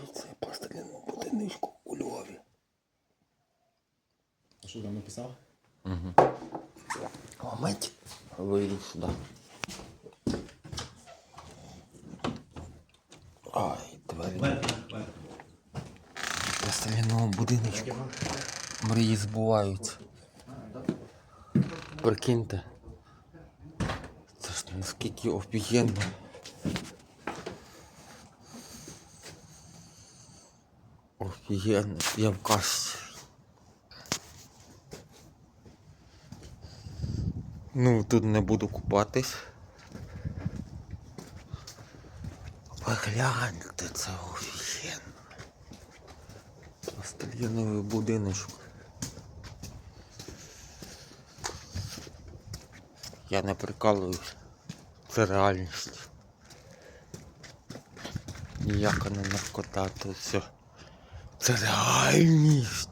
збуваються пластиліну будиночку у Львові. А що там написав? Момент. Вийду сюди. Ай, двері. Пластиліновому будиночку. Мрії збуваються. Прикиньте. Це ж наскільки офігенно. Офігенно. Я в кашці. Ну, тут не буду купатись. Ви гляньте, це офігенно. Пластиліновий будиночок. Я не прикалуюсь. Це реальність. Ніяка не наркота, то все. Це реальність.